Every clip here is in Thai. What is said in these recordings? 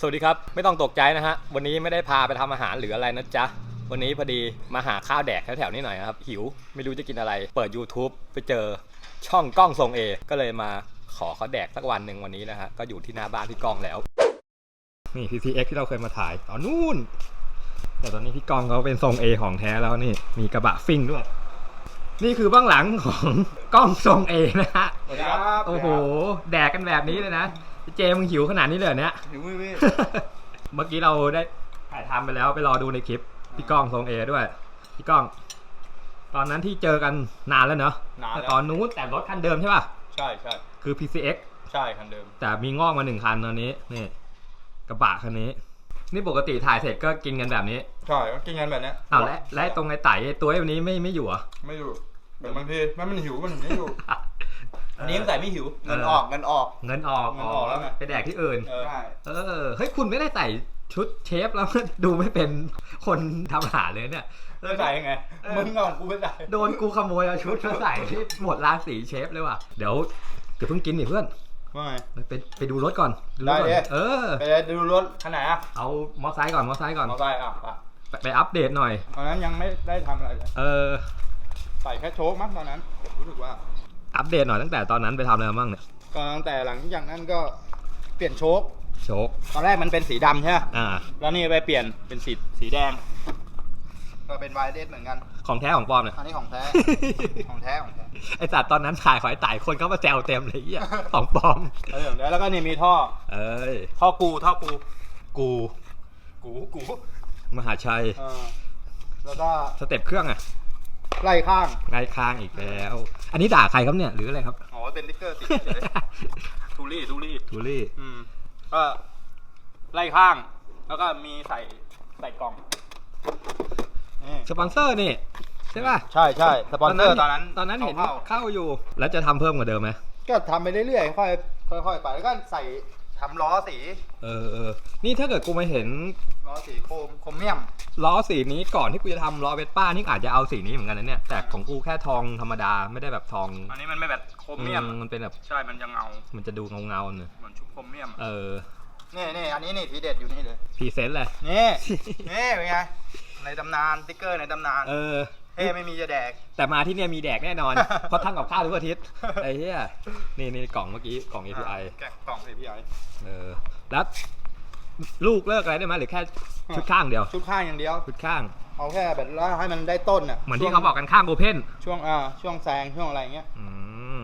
สวัสดีครับ ไม่ต้องตกใจนะฮะ วันนี้ไม่ได้พาไปทำอาหารหรืออะไรนะจ๊ะ วันนี้พอดีมาหาข้าวแดกแถวๆนี้หน่อยครับ หิวไม่รู้จะกินอะไร เปิด YouTube ไปเจอช่องกล้องทรงเอก็เลยมาขอเขาแดกสักวันหนึ่งวันนี้นะฮะ ก็อยู่ที่หน้าบ้านพี่กล้องแล้ว นี่ PCX ที่เราเคยมาถ่ายตอนนู่น แต่ตอนนี้พี่กล้องเขาเป็นทรง A ของแท้แล้วนี่ มีกระบะฟิ่งด้วย นี่คือเบื้องหลังของกล้องทรง A นะฮะสวัสดีครับโอ้โห แดกกันแบบนี้เลยนะ เจมึงหิวขนาดนี้เลยเหรอเนี่ย หิวมือพี่ เมื่อกี้เราได้ถ่ายทำไปแล้วไปรอดูในคลิปพี่ก้องทรงเอด้วย พี่ก้อง ตอนนั้นที่เจอกันนานแล้วเนอะนานแล้ว แต่ตอนนู้นแต่รถคันเดิมใช่ป่ะ ใช่ใช่คือ PCX ใช่คันเดิม แต่มีงอกมาหนึ่งคันตอนนี้นี่กระบะคันนี้ นี่ปกติถ่ายเสร็จก็กินกันแบบนี้ใช่ก็กินกันแบบเนี้ยอ้าวและและไอ้ตรงไอ้ไต่ไอ้ตัวไอ้วันนี้ไม่ไม่อยู่เหรอะไม่อยู่แต่บางทีมันมันหิวมันถึงไม่อยู่ อันนี้มันใส่ไม่หิวเงินออกเงินออก เงินออกเงินออกแล้วไง ไปแดกที่อื่นเออใช่เออ เฮ้ย คุณไม่ได้ใส่ชุดเชฟแล้ว ดูไม่เป็นคนทำอาหารเลยเนี่ยจะใส่ยังไงเออมึงเอากูไม่ใส่โดนกูขโมยเอาชุดมาใส่ที่หมดราศีเชฟเลยว่ะ เดี๋ยวเดี๋ยวเพิ่งกินดิเพื่อนว่าไง ไปไปดูรถก่อนดูรถก่อนได้ดิเออ ไปดูรถคันไหนอะ เอามอไซค์ก่อน มอไซค์ก่อน มอเตอร์ไซค์อะอะไปไปอัปเดตหน่อย ตอนนั้นยังไม่ได้ทำอะไรเลย เออ ใส่แค่โชคมั้งตอนนั้น รู้สึกว่า อัปเดตหน่อยตั้งแต่ตอนนั้นไปทำอะไรมาบ้างเนี่ยก็ตั้งแต่หลังจากนั้นก็เปลี่ยนโชคโชคตอนแรกมันเป็นสีดำใช่ไหมอ่า แล้วนี่ไปเปลี่ยนเป็นสีสีแดง ก็เป็นไวเดสเหมือนกัน ของแท้ของปลอมเนี่ย อันนี้ของแท้ ของแท้ของแท้ไอสัตว์ตอนนั้นถ่ายขอยไต่คนเขามาแซวเต็มเลยเหี้ยของปลอม เออแล้วก็นี่มีท่อ เอ้ยท่อกูท่อกู กูกูกูมหาชัย เออแล้วก็สเต็ปเครื่องอะ ไล่ข้างไงค้างอีกแล้ว อันนี้ด่าใครครับเนี่ยหรืออะไรครับ อ๋อเป็นติ๊กเกอร์ติดเฉยทูรี่ทูรี่ทูรี่อืมก็ไล่ข้าง แล้วก็มีใส่ใส่กล่องนี่สปอนเซอร์นี่ใช่ป่ะใช่ใช่สปอนเซอร์ตอนนั้นตอนนั้นเห็นเข้าเข้าอยู่ แล้วจะทำเพิ่มกว่าเดิมไหมก็ทำไปเรื่อยๆค่อยค่อยๆไปแล้วก็ใส่ ทำล้อสีเออเออนี่ถ้าเกิดกูมาเห็นล้อสีโครมโครเมียม ล้อสีนี้ก่อนที่กูจะทำล้อเวสป้านี่อาจจะเอาสีนี้เหมือนกันนะเนี่ยแต่ของกูแค่ทองธรรมดาไม่ได้แบบทองอันนี้มันไม่แบบโครเมียม อืมันเป็นแบบใช่มันจะเงามันจะดูเงาเงาๆหน่อยเหมือนชุบโครเมียมเออนี่นี่อันนี้นี่ทีเด็ดอยู่นี่เลย พรีเซนต์เลย นี่ นี่เป็นไงในตำนานสติ๊กเกอร์ในตำนาน เออ เฮ้ไม่มีจะแดก แต่มาที่เนี่ยมีแดกแน่นอน เพราะทำกับข้าวทุกอาทิตย์ไอ้เหี้ยนี่นี่กล่องเมื่อกี้กล่อง API แกะกล่อง API เออแล้วลูกเลิกอะไรได้ไหมหรือแค่ชุดข้างเดียว ชุดข้างอย่างเดียว ชุดข้าง เอาแค่แบบว่าให้มันได้ต้นอะเหมือนที่เขาบอกกันข้างโอเพนช่วงอ่าช่วงแซงช่วงอะไรเงี้ยอืม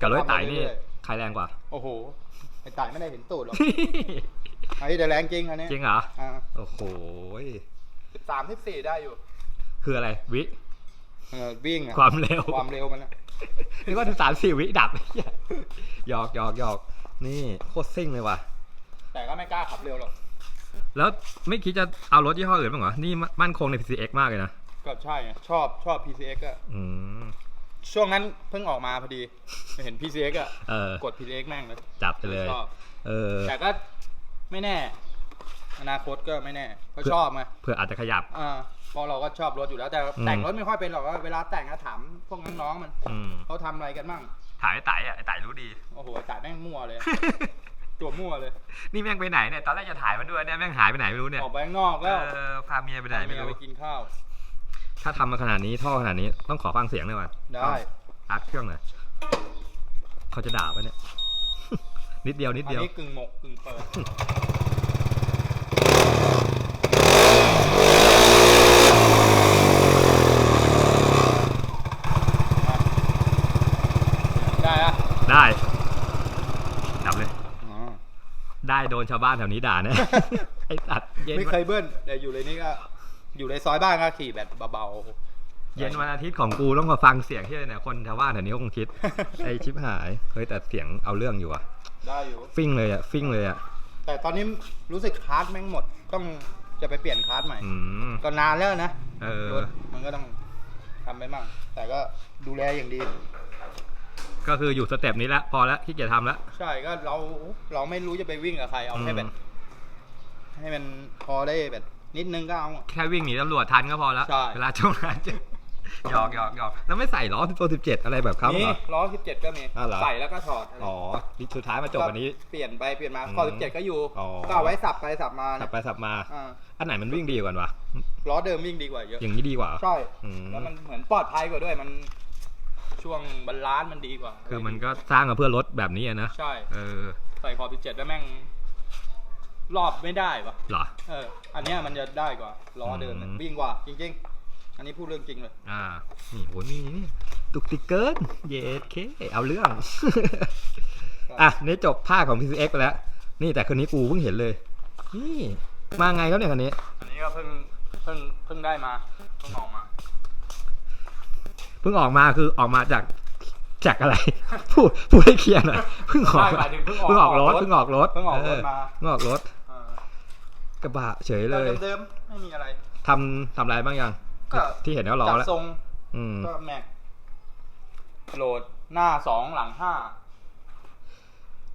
กับรถไต่นี่ทำไปเรื่อยใครแรงกว่า โอ้โหไอ้ต่ายไม่ได้เห็นตูดหรอกไอ้เดี๋ยวแรงจริงอันนี้จริงเหรออ่าโอ้โหสิบสามสิบสี่ได้อยู่ คืออะไรวิเออวิ่งอะความเร็ว ความเร็วมันอะนึกว่าสามสี่วิดับเหี้ยหยอกหยอกหยอกนี่โคตรซิ่งเลยว่ะ แต่ก็ไม่กล้าขับเร็วหรอก แล้วไม่คิดจะเอารถยี่ห้ออื่นบ้างเหรอ นี่มั่นคงใน PCX มากเลยนะ ก็ใช่ไงชอบชอบ PCX อะอืมช่วงนั้นเพิ่งออกมาพอดี เห็น PCX อะเออกด PCX แม่งเลย จับไปเลยชอบเออ แต่ก็ไม่แน่ อนาคตก็ไม่แน่ก็ชอบไงเพื่ออาจจะขยับอ่าเพราะเราก็ชอบรถอยู่แล้ว แต่อืมแต่งรถไม่ค่อยเป็นหรอกว่าเวลาแต่งอะถามพวกน้องๆมันอืมเขาทำอะไรกันบ้างถ่ายไอ้ไต่อะไอ้ไต่รู้ดีโอ้โหจ่ายแม่งมั่วเลยตัวมั่วเลย นี่แม่งไปไหนเนี่ยตอนแรกจะถ่ายมันด้วยเนี่ยแม่งหายไปไหนไม่รู้เนี่ยออกไปข้างนอกแล้วเออพาเมียไปไหนไม่เมียรู้ไปกินข้าว ถ้าทำมาขนาดนี้ท่อขนาดนี้ต้องขอฟังเสียงหน่อยว่ะได้อัดเครื่องหน่อยเขาจะด่าปะเนี่ยนิดเดียวนิดอันเดียวนี้กึ่งหมกกึ่งเปิด ได้อะได้ดับเลยอ๋อได้โดนชาวบ้านแถวนี้ด่าเนี่ย ไอ้สัตว์เย็นไม่เคยเบิ้ลแต่อยู่ในนี้ก็ อยู่ในซอยบ้านก็ขี่แบบเบาเย็นวันอาทิตย์ของกูต้องมาฟังเสียงที่เนี่ยคนชาวบ้านแถวนี้ก็คงคิด ไอ้ชิปหายเฮ้ยแต่เสียงเอาเรื่องอยู่อะๆได้อยู่ ฟิ่งเลยอะฟิ่งเลยอะ แต่ตอนนี้รู้สึกคาร์ดแม่งหมด ต้องจะไปเปลี่ยนคาร์ดใหม่ อืมก็นานแล้วนะเออ รถมันก็ต้องทำไปมั่ง แต่ก็ดูแลอย่างดี ก็คืออยู่สเต็ปนี้ละพอละขี้เกียจทำละ ใช่ก็เราเราไม่รู้จะไปวิ่งกับใครเอาแค่อืมแบบให้มันพอได้แบบนิดนึงก็เอา แค่วิ่งหนีตำรวจทันก็พอละใช่ เวลาช่วงนั้นจะ หยอกหยอกหยอกแล้วไม่ใส่ล้อตัวสิบเจ็ดอะไรแบบเขามีเหรอล้อ 17 ก็มี อ้าวเหรอ ใส่แล้วก็ถอดอ๋อสุดท้ายมาจบวันนี้ เปลี่ยนไปเปลี่ยนมาอืมข้อ17 ก็อยู่ อ๋อ ก็เอาไว้สับไปสับมาสับไปสับมา อ่าอันไหนมันวิ่งดีกว่ากันวะ ล้อเดิมวิ่งดีกว่าเยอะอย่างนี้ดีกว่า ใช่อืม แล้วมันเหมือนปลอดภัยกว่าด้วยมันช่วงบรรลานซ์มันดีกว่าคือมันก็สร้างมาเพื่อรถแบบนี้อะนะ ใช่ เออใส่ขอบ17แล้วแม่ง รอบไม่ได้ปะเหรอ เออ อันเนี้ยมันจะได้กว่าล้อเดิมเนี่ยอืม วิ่งกว่า จริงๆ อันนี้พูดเรื่องจริงเลย อ่า นี่โหนี่นี่ตุกติกเกินเยสเค เอาเรื่อง อะนี่จบภาคของ PCX ไปแล้ว นี่แต่คนนี้กูเพิ่งเห็นเลย นี่ มาไงครับเนี่ยคันนี้ อันนี้ก็เพิ่งเพิ่งเพิ่งได้มาเพิ่งออกมา เพิ่งออกมาคือออกมาจากจากอะไร พูดพูดให้เคลียร์หน่อยเพิ่งออกใช่หมายถึงเพิ่งออกเพิ่งออกรถออกรถเพิ่งออกรถเพิ่งออกรถมาเพิ่งออกรถอ่ากระบะเฉยเลยเดิมๆไม่มีอะไรทำทำอะไรบ้างยัง ก็ที่เห็นเขาล้อจัดแล้วทรงอืมก็แม็กโหลดหน้าสองหลังห้า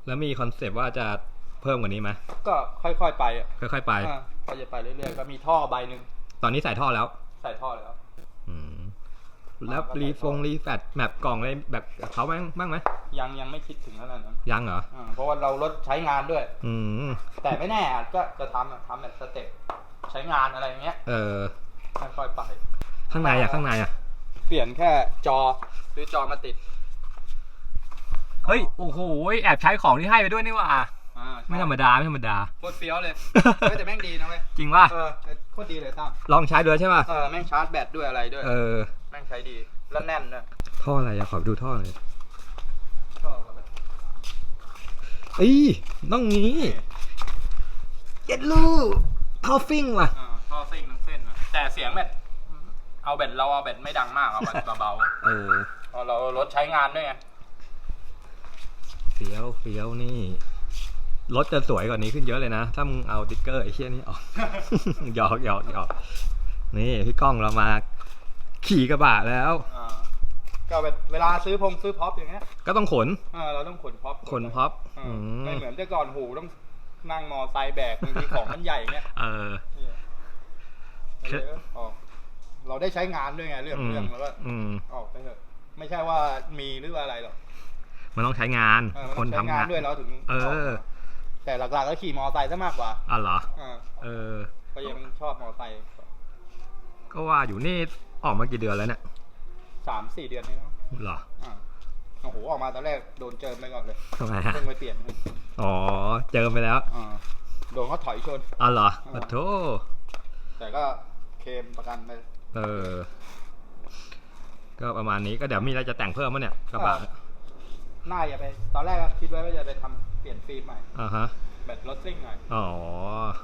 แล้วมีคอนเซปต์ว่าจะเพิ่มกว่านี้ไหมก็ค่อยๆไปอะค่อยๆไปอ่าก็จะไปเรื่อยๆก็มีท่อใบหนึ่งตอนนี้ใส่ท่อแล้ว ใส่ท่อแล้วอืมแล้วก็ใส่รีฟท่องรีแฟตแมปกล่องอะไรแบบเขาบ้างบ้างไหมยังยังไม่คิดถึงขนาดนั้นยังเหรออ่าเพราะว่าเรารถใช้งานด้วย อืมแต่ไม่แน่อาจก็จะทำอะทำแบบสเต็ปใช้งานอะไรอย่างเงี้ย เออ ค่อยๆไป ข้างในอะข้างในอะ เปลี่ยนแค่จอหรือจอมาติดเฮ้ยโอ้โหแอบใช้ของที่ให้ไปด้วยนี่ว่าอ่าไม่ธรรมดาไม่ธรรมดา โคตรเฟี้ยวเลยเฮ้ยแต่แม่งดีนะเว้ยจริงป่ะเออโคตรดีเลยตั้มลองใช้ด้วยใช่ป่ะเออแม่งชาร์จแบตด้วยอะไรด้วย เออ แม่งใช้ดีแล้วแน่นด้วยท่ออะไรอะขอดูท่อหน่อยชอบแบบเอ้ยต้องงี้เย็ดลูกท่อฟิ้งว่ะ อ่าท่อซิ่งทั้งเส้นอะ แต่เสียงแบบเอาแบตเราเอาแบตไม่ดังมากเอาแบตเบาเออๆเพราะเรารถใช้งานด้วยไงเฟี้ยวเฟี้ยวนี่ รถจะสวยกว่านี้ขึ้นเยอะเลยนะ ถ้ามึงเอาติ๊กเกอร์ไอ้เชี่ยนี่ออก หยอกหยอกหยอกนี่พี่ก้องเรามา ขี่กระบะแล้ว อ่าก็แบบเวลาซื้อพงซื้อพ็อปอย่างเงี้ยก็ต้องขนเออเราต้องขนพ็อปขนพ็อปเอออืมไม่เหมือนแต่ก่อนหูต้องนั่งมอไซค์แบกบางทีของมันใหญ่เงี้ย เออ เนี่ยเชเออออกเราได้ใช้งานด้วยไงเรื่องอืมเรื่องแล้วก็อืม ออกไปเถอะไม่ใช่ว่ามีหรือว่าอะไรหรอกมันต้องใช้งานเออมันคนต้องทำใช้งานด้วยเราถึงเอออกอมาแต่หลักๆก็ขี่มอไซค์ซะมากกว่าอะเหรอ อ่าเออ ก็ยังชอบมอไซค์ก็ว่าอยู่นี่ออกมากี่เดือนแล้วเนี่ยสามสี่เดือนนี่เนาะเหรออ่าโอ้โหออกมาตอนแรกโดนเจิมไปก่อนเลยทำไมฮะเพิ่งไปเปลี่ยนอ๋อเจอไปแล้วอ่าโดนเขาถอยชน อ๋อเหรออ่าโอ้โถแต่ก็ เคลมประกันไปเออ ก็ประมาณนี้ก็เดี๋ยวมีอะไรจะแต่งเพิ่มมั้ยเนี่ยกระบะน่าอย่าไป ตอนแรกก็คิดไว้ว่าจะไปทำเปลี่ยนฟิล์มใหม่อ่าฮะ แบตรถซิ่งหน่อยอ๋อ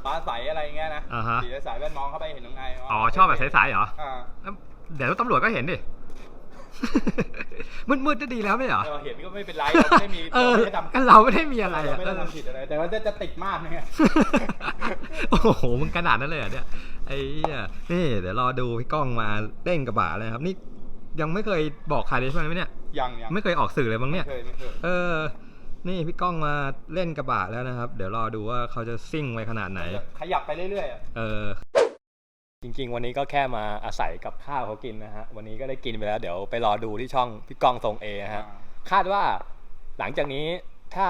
ฟ้าใสอะไรเงี้ยนะอ่าฮะ สีสายแว่นมองเข้าไปเห็นตรงไงอ๋อชอบแบบใสๆเหรอ อ่าแล้วเดี๋ยวตำรวจก็เห็นดิ มืดๆจะดีแล้วไม่เหรอเออเห็นก็ไม่เป็นไรเราไม่ได้มีเออเราไม่ได้ทำก็เราไม่ได้มีอะไรเราอะไม่ได้ทำผิดอะไร แต่ว่าจะจะติดมากนะเนี่ย โอ้โห มึงขนาดนั้นเลยเหรอเนี่ย ไอ้เหี้ยนี่เดี๋ยวรอดูพี่ก้องมาเล่นกระบะเลยครับ นี่ยังไม่เคยบอกใครเลยใช่ไหมเนี่ย ยังยังไม่เคยออกสื่อเลยมั้งเนี่ยไม่เคยไม่เคยเออ นี่พี่ก้องมาเล่นกระบะแล้วนะครับ เดี๋ยวรอดูว่าเขาจะซิ่งไว้ขนาดไหน ขยับไปเรื่อยๆอะเออ จริง ๆ วันนี้ก็แค่มาอาศัยกับข้าวเขากินนะฮะ วันนี้ก็ได้กินไปแล้ว เดี๋ยวไปรอดูที่ช่องพี่ก้องทรงเอนะฮะ คาดว่าหลังจากนี้ถ้า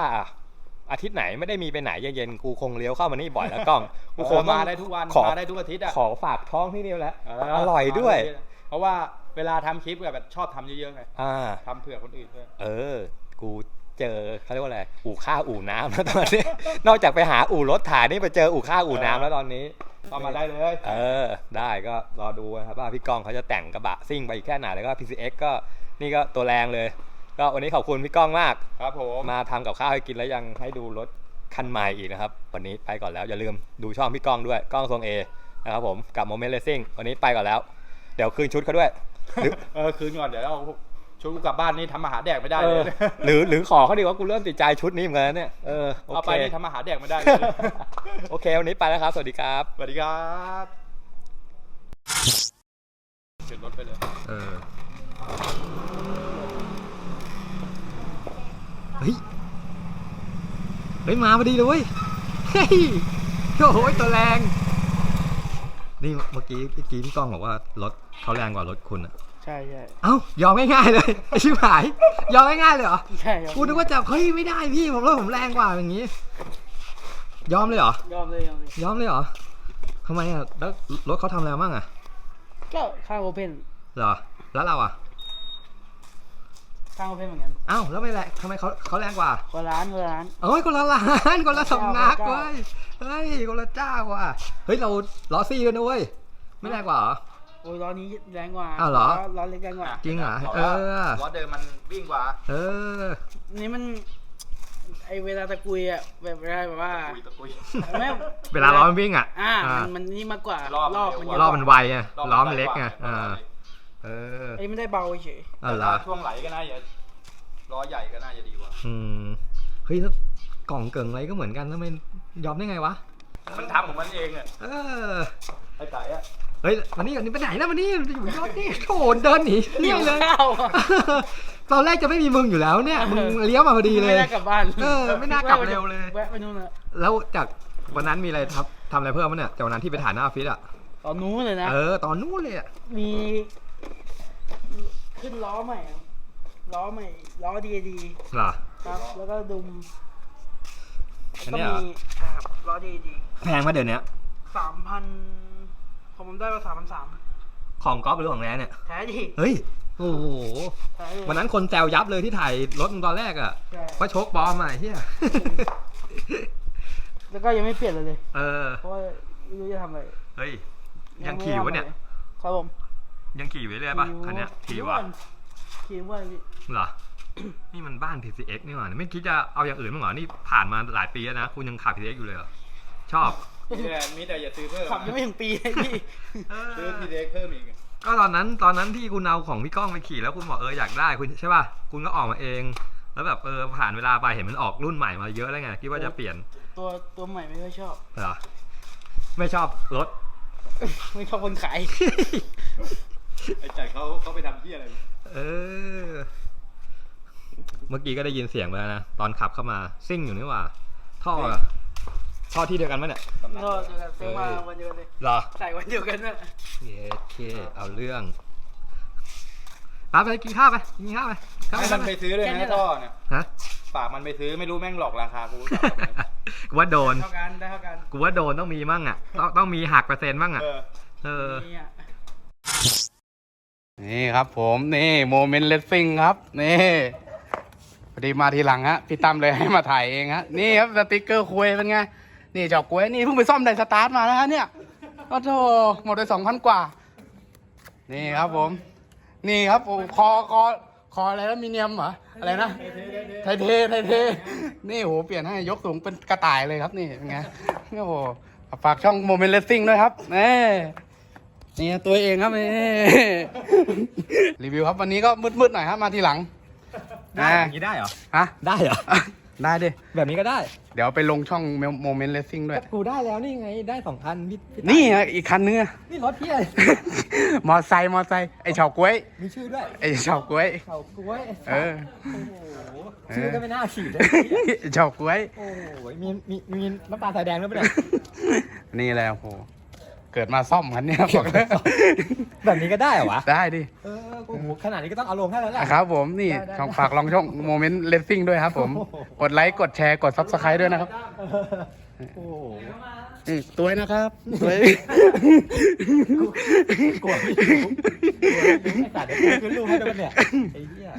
อาทิตย์ไหนไม่ได้มีไปไหนเย็นๆกูคงเลี้ยวเข้ามานี่บ่อยแล้วกล้องกูกูคคงงต้อมางได้ทุกวันขอมาได้ทุกอาทิตย์อะขอฝากท้องที่นี่แล้วเอร่อยด้วยมาได้เพราะว่าเวลาทำคลิปแบบชอบทำเยอะๆไงอ่าทำเผื่อคนอื่นด้วยเออ กูเจอเขาเรียกว่าอะไรอู่ข้าวอู่น้ำแล้วตอนนี้ นอกจากไปหาอู่รถถ่ายนี่ไปเจออู่ข้าวอู่น้ำแล้วตอนนี้เข้ามาได้เลย เออ ได้ก็รอดูนะครับว่าพี่ก้องเขาจะแต่งกระบะซิ่งไปอีกแค่ไหนแล้วก็ PCX ก็นี่ก็ตัวแรงเลย ก็วันนี้ขอบคุณพี่ก้องมาก ครับผม มาทำกับข้าวให้กินแล้วยังให้ดูรถคันใหม่อีกนะครับ วันนี้ไปก่อนแล้วอย่าลืมดูช่องพี่ก้องด้วยกล้องทรงเอนะครับผมกับโมเมนต์เลสซิ่งวันนี้ไปก่อนแล้ว เดี๋ยวคืนชุดเขาด้วย หรือ เออคืนก่อนเดี๋ยวเอาชุดกูกลับบ้านนี่ทำอาหารแดกไม่ได้เอเลอยหรือหรือขอเขาดีว่ากูเริ่มติดใจชุดนี้เหมือนกันนะเนี่ยเออโอเอาเคไปนี่ทำอาหารแดกไม่ได้เลย โอเควันนี้ไปแล้วครับ สวัสดีครับ สวัสดีครับเข็นรถไปเลย เออ เฮ้ย เฮ้ย มาพอดีเลยเว้ย เฮ้ย โอ้โหตัวแรง นี่เมื่อกี้เมื่อกี้พี่ก้องบอกว่ารถเขาแรงกว่ารถคุณอะใช่ช่ใช่เอ้ายอมง่ายๆเลยไอชิบหาย ยอมง่ายๆเลยเหรอ ใช่ครับกูนึกว่าจะเฮ้ยไม่ได้พี่ผมว่าผมแรงกว่าอย่างงี้ ยอมเลยเหรอ ยอมเลยยอมเลยยอมเลยเหรอทำไมอะแล้วรถเขาทำอะไรมาบ้างอะก็ข้างโอเพนเหรอ แล้วเราอะ ข้างโอเพนเหมือนกันเอ้าแล้วไม่แรงทำไมเขาเขาแรงกว่าคนละร้านคนละร้าน เอ้ยคนละล้านคนละสำนักเจ้าเว้ยเฮ้ยคนละเจ้าว่ะเฮ้ยเราล้อซี่กันนะเว้ยไม่แรงกว่าเหรอ โอ้ยล้อนี้แรงกว่าอ้าวเหรอ ล้ล้อเล็กแรงกว่า จริงเหรอบอกเอว่าอล้อเดิมมันวิ่งกว่า เออ นี่มัน ไอเวลาตะกุยอะแบบเวลาแบบว่าคุยตะกุย ไม่เวลาล้อมันวิ่งอะอ่าอ่ามันมันนี่มากกว่ารอบรอบมันมันเร็วกว่าล้อมันไวไงรอบล้อมันเล็กไงรอบอ่ามัน เล็กเออ ไอ้ไม่ได้เบาเฉยเอาเหรแต่อถ้าช่วงไหลก็น่าจะล้อใหญ่ก็น่าจะดีกว่า อืมเฮ้ยแล้วกล่องเกิงอะไรก็เหมือนกันทำไมยอมได้ไงวะมันทำของมันเองอะเออไอ้ไก่อะเฮ้ยวันนี้วันนี้ไปไหนแล้ววันนี้จะอยู่ยอดนี่โถเดินหนีหิเรื่อวยเลย ข้าวอะ ตอนแรกจะไม่มีมึงอยู่แล้วเนี่ย มึงเลี้ยวมาพอดีเลย ไม่น่ากลับบ้านเออไม่น่ากลับเร็วเลย แวะไปนู่นนะแล้วจากวันนั้นมีอะไรทำทำอะไรเพิ่มมั้ยเนี่ยจากวันนั้นที่ไปถ่ายหน้าออฟฟิศอะตอนนู้นเลยนะ เออตอนนู้นเลยอะมี ขึ้นล้อใหม่อะล้อใหม่ล้อดีดีเหรอ ครับ แล้วก็ดุมอันก็เนี้ยเหรอ มีครับล้อดีดีแพงมาเดี๋ยวนี้สามพันผมได้มาสามพันสามของก๊อฟหรือของแร้เนี่ย แท้ดิเฮ้ย โอ้โห แท้ดิวันนั้นคนแซวยับเลยที่ถ่ายรถมึงตอนแรกอะใช่ว่าโชคปลอมอะเฮียแล้วก็ยังไม่เปลี่ยนเลยเลย เออ เพราะว่าไม่รู้จะทำอะไรเฮ้ย ยังขี่อยู่ปะเนี่ย ครับผม ยังขี่อยู่เรื่อยๆปะคันเนี้ยขี่วะขี่ว่าพี่เหรอ นี่มันบ้าน PCX นี่หว่าไม่คิดจะเอาอย่างอื่นมั้างเหรอ นี่ผ่านมาหลายปีแล้วนะ คุณยังขับ PCX อยู่เลยเหรอ ชอบมีแต่มีแต่อย่าซื้อเพิ่มขับยังไม่ถึงปีเลยพี่ซื้อทีเด็กเพิ่มอีกก็ตอนนั้นตอนนั้นที่คุณเอาของพี่ก้องไปขี่แล้วคุณบอกเอออยากได้คุณใช่ป่ะ คุณก็ออกมาเอง แล้วแบบเออผ่านเวลาไปเห็นมันออกรุ่นใหม่มาเยอะแล้วไงคิดว่าจะเปลี่ยน ตัวตัวใหม่ไม่ค่อยชอบเหรอไม่ชอบรถ ไม่ชอบคนขาย ไอ้จ่ายเขาเขาไปทำที่อะไรเออ เมื่อกี้ก็ได้ยินเสียงไปแล้วนะ ตอนขับเข้ามาซิ่งอยู่นี่หว่า ท่ออะท่อที่เดียวกันไหมเนี่ยก็เดียวกันซื้อมาวันเดียวกันเลยเหรอใส่วันเดียวกันน่ะเย้เคเอาเรื่องไปไปกินข้าวไปกินข้าวไปข้าวให้ไปมันไปซื้อเลยนะท่อเนี่ยฮะฝากมันไปซื้อไม่รู้แม่งหลอกราคากูหรือเปล่ากูว่าโดนเท่ากันได้เท่ากันกูว่าโดนต้องมีมั่งอะ ต้องต้องมีหักเปอร์เซ็นต์มั่งอะเออเออ นี่ครับผมนี่โมเมนต์เลสซิ่งครับ นี่พอดีมาทีหลังฮะพี่ตั้มเลยให้มาถ่ายเองฮะนี่ครับสติกเกอร์คุยเป็นไง นี่เจ้ากล้วยนี่เพิ่งไปซ่อมไดสตาร์ทมานะฮะเนี่ยก็โธ่หมดไปสองพันกว่า นี่ครับผม นี่ครับผมคอคอคออะไรแล้วมีเนียมเหรออะไรนะไทเทไทเท นี่โหเปลี่ยนให้ยกสูงเป็นกระต่ายเลยครับนี่เป็นไงโอ้โหฝากช่องโมเมนต์เลสซิ่งด้วยครับนี่ นี่ตัวเองครับนี่รีวิวครับวันนี้ก็มืดๆหน่อยครับมาทีหลังได้อย่างนี้ได้เหรอฮะได้เหรอได้ดิแบบนี้ก็ได้ เดี๋ยวไปลงช่องโมเมนต์เลสซิ่งด้วยกูได้แล้วนี่ไงได้สองคันพี่พี่นี่ฮะอีกคันนึงอะนี่รถพี่มอไซค์มอไซค์ไอเฉาก้วยมีชื่อด้วยไอเฉาก้วยเขากล้วยเออโอ้โหชื่อก็ไม่น่าฉีดเลยเฉาก้วยโอ้โหมีมีมีน้ำตาลสายแดงด้วยปะเนี่ยนี่แหละโอ้โห เกิดมาซ่อมคันเนี้ยบอกเลยแบบนี้ก็ได้เหรอวะ ได้ดิเออกูโหขนาดนี้ก็ต้องเอาลงให้แล้วแหละ ครับผมนี่ได้ได้ช่องฝากลองช่องโมเมนต์เลสซิ่งด้วยครับผมโอ้โหกดไลค์กดแชร์กดซับสไครต์ด้วยนะครับโอ้โหนี่ตัวนะครับตัวกลัวไม่รู้กลัวไม่รู้ไอ้สัตว์เดี๋ยวกูขึ้นรูปให้ด้วยเนี่ยไอ้เหี้ย